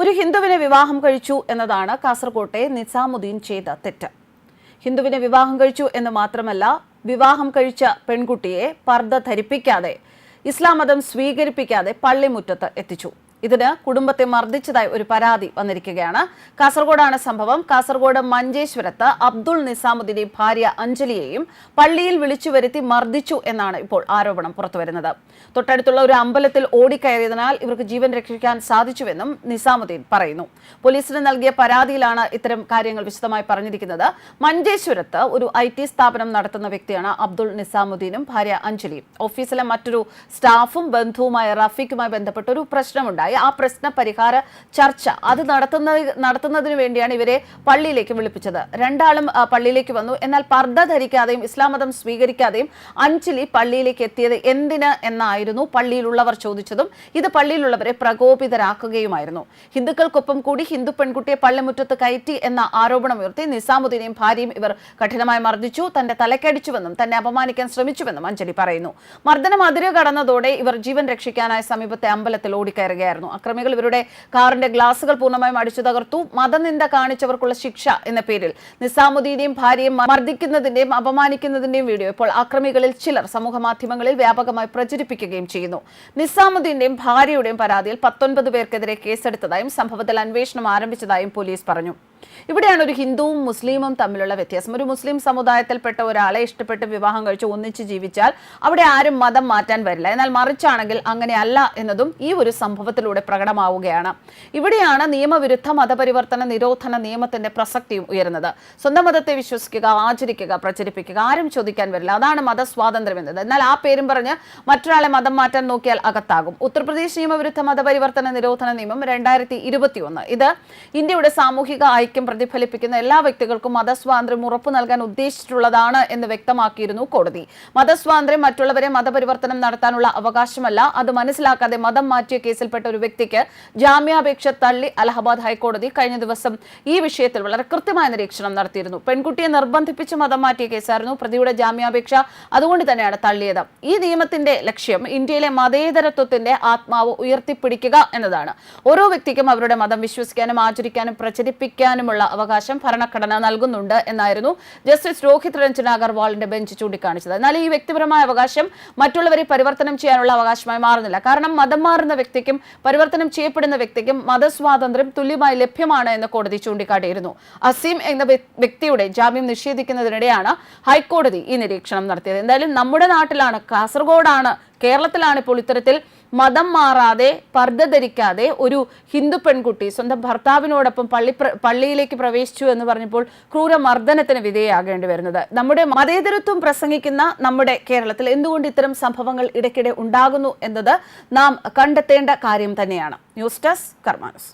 ഒരു ഹിന്ദുവിനെ വിവാഹം കഴിച്ചു എന്നതാണ് കാസർകോട്ടെ നിസാമുദ്ദീൻ ചെയ്ത തെറ്റ്. ഹിന്ദുവിനെ വിവാഹം കഴിച്ചു എന്ന് മാത്രമല്ല വിവാഹം കഴിച്ച പെൺകുട്ടിയെ പർദ്ദ ധരിപ്പിക്കാതെ ഇസ്ലാം മതം സ്വീകരിപ്പിക്കാതെ പള്ളിമുറ്റത്ത് എത്തിച്ചു. ഇതിന് കുടുംബത്തെ മർദ്ദിച്ചതായി ഒരു പരാതി വന്നിരിക്കുകയാണ്. കാസർഗോഡാണ് സംഭവം. കാസർഗോഡ് മഞ്ചേശ്വരത്ത് അബ്ദുൾ നിസാമുദ്ദീന്റെ ഭാര്യ അഞ്ജലിയെയും പള്ളിയിൽ വിളിച്ചു വരുത്തി മർദ്ദിച്ചു എന്നാണ് ഇപ്പോൾ ആരോപണം പുറത്തുവരുന്നത്. തൊട്ടടുത്തുള്ള ഒരു അമ്പലത്തിൽ ഓടിക്കയറിയതിനാൽ ഇവർക്ക് ജീവൻ രക്ഷിക്കാൻ സാധിച്ചുവെന്നും നിസാമുദ്ദീൻ പറയുന്നു. പോലീസിന് നൽകിയ പരാതിയിലാണ് ഇത്തരം കാര്യങ്ങൾ വിശദമായി പറഞ്ഞിരിക്കുന്നത്. മഞ്ചേശ്വരത്ത് ഒരു ഐ ടി സ്ഥാപനം നടത്തുന്ന വ്യക്തിയാണ് അബ്ദുൾ നിസാമുദ്ദീനും ഭാര്യ അഞ്ജലിയും. ഓഫീസിലെ മറ്റൊരു സ്റ്റാഫും ബന്ധുവുമായ റഫീഖുമായി ബന്ധപ്പെട്ട ഒരു പ്രശ്നമുണ്ടായി. ആ പ്രശ്ന പരിഹാര ചർച്ച അത് നടത്തുന്ന നടത്തുന്നതിന് വേണ്ടിയാണ് ഇവരെ പള്ളിയിലേക്ക് വിളിപ്പിച്ചത്. രണ്ടാളും പള്ളിയിലേക്ക് വന്നു. എന്നാൽ പർദ്ദ ധരിക്കാതെയും ഇസ്ലാം മതം സ്വീകരിക്കാതെയും അഞ്ജലി പള്ളിയിലേക്ക് എത്തിയത് എന്തിന് എന്നായിരുന്നു പള്ളിയിലുള്ളവർ ചോദിച്ചതും ഇത് പള്ളിയിലുള്ളവരെ പ്രകോപിതരാക്കുകയുമായിരുന്നു. ഹിന്ദുക്കൾക്കൊപ്പം കൂടി ഹിന്ദു പെൺകുട്ടിയെ പള്ളിമുറ്റത്ത് കയറ്റി എന്ന ആരോപണം ഉയർത്തി നിസാമുദ്ദീനെയും ഭാര്യയും ഇവർ കഠിനമായി മർദ്ദിച്ചു. തന്റെ തലക്കടിച്ചുവെന്നും തന്നെ അപമാനിക്കാൻ ശ്രമിച്ചുവെന്നും അഞ്ജലി പറയുന്നു. മർദ്ദനം അതിര് കടന്നതോടെ ഇവർ ജീവൻ രക്ഷിക്കാനായി സമീപത്തെ അമ്പലത്തിൽ ഓടിക്കയറുകയായിരുന്നു. അക്രമികൾ ഇവരുടെ കാറിന്റെ ഗ്ലാസുകൾ പൂർണമായും അടിച്ചു തകർത്തു. മതനിന്ദ കാണിച്ചവർക്കുള്ള ശിക്ഷ എന്ന പേരിൽ നിസാമുദ്ദീനെയും ഭാര്യയും മർദ്ദിക്കുന്നതിന്റെയും അപമാനിക്കുന്നതിന്റെയും വീഡിയോ ഇപ്പോൾ അക്രമികളിൽ ചിലർ സമൂഹ മാധ്യമങ്ങളിൽ വ്യാപകമായി പ്രചരിപ്പിക്കുകയും ചെയ്യുന്നു. നിസാമുദ്ദീന്റെയും ഭാര്യയുടെയും പരാതിയിൽ പത്തൊൻപത് പേർക്കെതിരെ കേസെടുത്തതായും സംഭവത്തിൽ അന്വേഷണം ആരംഭിച്ചതായും പോലീസ് പറഞ്ഞു. ഇവിടെയാണ് ഒരു ഹിന്ദുവും മുസ്ലിമും തമ്മിലുള്ള വ്യത്യാസം. ഒരു മുസ്ലിം സമുദായത്തിൽപ്പെട്ട ഒരാളെ ഇഷ്ടപ്പെട്ട് വിവാഹം കഴിച്ച് ഒന്നിച്ച് ജീവിച്ചാൽ അവിടെ ആരും മതം മാറ്റാൻ വരില്ല. എന്നാൽ മറിച്ചാണെങ്കിൽ അങ്ങനെയല്ല എന്നതും ഈ ഒരു സംഭവത്തിലൂടെ പ്രകടമാവുകയാണ്. ഇവിടെയാണ് നിയമവിരുദ്ധ മതപരിവർത്തന നിരോധന നിയമത്തിന്റെ പ്രസക്തി ഉയരുന്നത്. സ്വന്തം മതത്തെ വിശ്വസിക്കുക ആചരിക്കുക പ്രചരിപ്പിക്കുക ആരും ചോദിക്കാൻ വരില്ല. അതാണ് മതസ്വാതന്ത്ര്യം എന്നത്. എന്നാൽ ആ പേരും പറഞ്ഞ് മറ്റൊരാളെ മതം മാറ്റാൻ നോക്കിയാൽ അകത്താകും. ഉത്തർപ്രദേശ് നിയമവിരുദ്ധ മതപരിവർത്തന നിരോധന നിയമം രണ്ടായിരത്തി ഇരുപത്തിയൊന്ന്. ഇത് ഇന്ത്യയുടെ സാമൂഹിക ഐക്യം പ്രതിഫലിപ്പിക്കുന്ന എല്ലാ വ്യക്തികൾക്കും മതസ്വാതന്ത്ര്യം ഉറപ്പു നൽകാൻ ഉദ്ദേശിച്ചിട്ടുള്ളതാണ് എന്ന് വ്യക്തമാക്കിയിരുന്നു കോടതി. മതസ്വാതന്ത്ര്യം മറ്റുള്ളവരെ മതപരിവർത്തനം നടത്താനുള്ള അവകാശമല്ല. അത് മനസ്സിലാക്കാതെ മതം മാറ്റിയ കേസിൽപ്പെട്ട ഒരു വ്യക്തിക്ക് ജാമ്യാപേക്ഷ തള്ളി അലഹബാദ് ഹൈക്കോടതി കഴിഞ്ഞ ദിവസം ഈ വിഷയത്തിൽ വളരെ കൃത്യമായ നിരീക്ഷണം നടത്തിയിരുന്നു. പെൺകുട്ടിയെ നിർബന്ധിപ്പിച്ച് മതം മാറ്റിയ കേസായിരുന്നു. പ്രതിയുടെ ജാമ്യാപേക്ഷ അതുകൊണ്ട് തന്നെയാണ് തള്ളിയത്. ഈ നിയമത്തിന്റെ ലക്ഷ്യം ഇന്ത്യയിലെ മതേതരത്വത്തിന്റെ ആത്മാവ് ഉയർത്തിപ്പിടിക്കുക എന്നതാണ്. ഓരോ വ്യക്തിക്കും അവരുടെ മതം വിശ്വസിക്കാനും ആചരിക്കാനും പ്രചരിപ്പിക്കാനുമുള്ള അവകാശം ഭരണഘടന നൽകുന്നുണ്ട് എന്നായിരുന്നു ജസ്റ്റിസ് രോഹിത് രഞ്ജൻ അഗർവാളിന്റെ ബെഞ്ച് ചൂണ്ടിക്കാണിച്ചത്. എന്നാൽ ഈ വ്യക്തിപരമായ അവകാശം മറ്റുള്ളവരെ പരിവർത്തനം ചെയ്യാനുള്ള അവകാശമായി മാറുന്നില്ല. കാരണം മതം മാറുന്ന വ്യക്തിക്കും പരിവർത്തനം ചെയ്യപ്പെടുന്ന വ്യക്തിക്കും മതസ്വാതന്ത്ര്യം തുല്യമായി ലഭ്യമാണ് എന്ന് കോടതി ചൂണ്ടിക്കാട്ടിയിരുന്നു. അസീം എന്ന വ്യക്തിയുടെ ജാമ്യം നിഷേധിക്കുന്നതിനിടെയാണ് ഹൈക്കോടതി ഈ നിരീക്ഷണം നടത്തിയത്. എന്തായാലും നമ്മുടെ നാട്ടിലാണ് കാസർഗോഡാണ് കേരളത്തിലാണ് ഇപ്പോൾ ഇത്തരത്തിൽ മതം മാറാതെ പർദ്ദ ധരിക്കാതെ ഒരു ഹിന്ദു പെൺകുട്ടി സ്വന്തം ഭർത്താവിനോടൊപ്പം പള്ളി പള്ളിയിലേക്ക് പ്രവേശിച്ചു എന്ന് പറഞ്ഞപ്പോൾ ക്രൂരമർദ്ദനത്തിന് വിധേയാകേണ്ടി വരുന്നത്. നമ്മുടെ മതേതരത്വം പ്രസംഗിക്കുന്ന നമ്മുടെ കേരളത്തിൽ എന്തുകൊണ്ട് ഇത്തരം സംഭവങ്ങൾ ഇടയ്ക്കിടെ ഉണ്ടാകുന്നു എന്നത് നാം കണ്ടെത്തേണ്ട കാര്യം തന്നെയാണ്. News desk കർമാനസ്.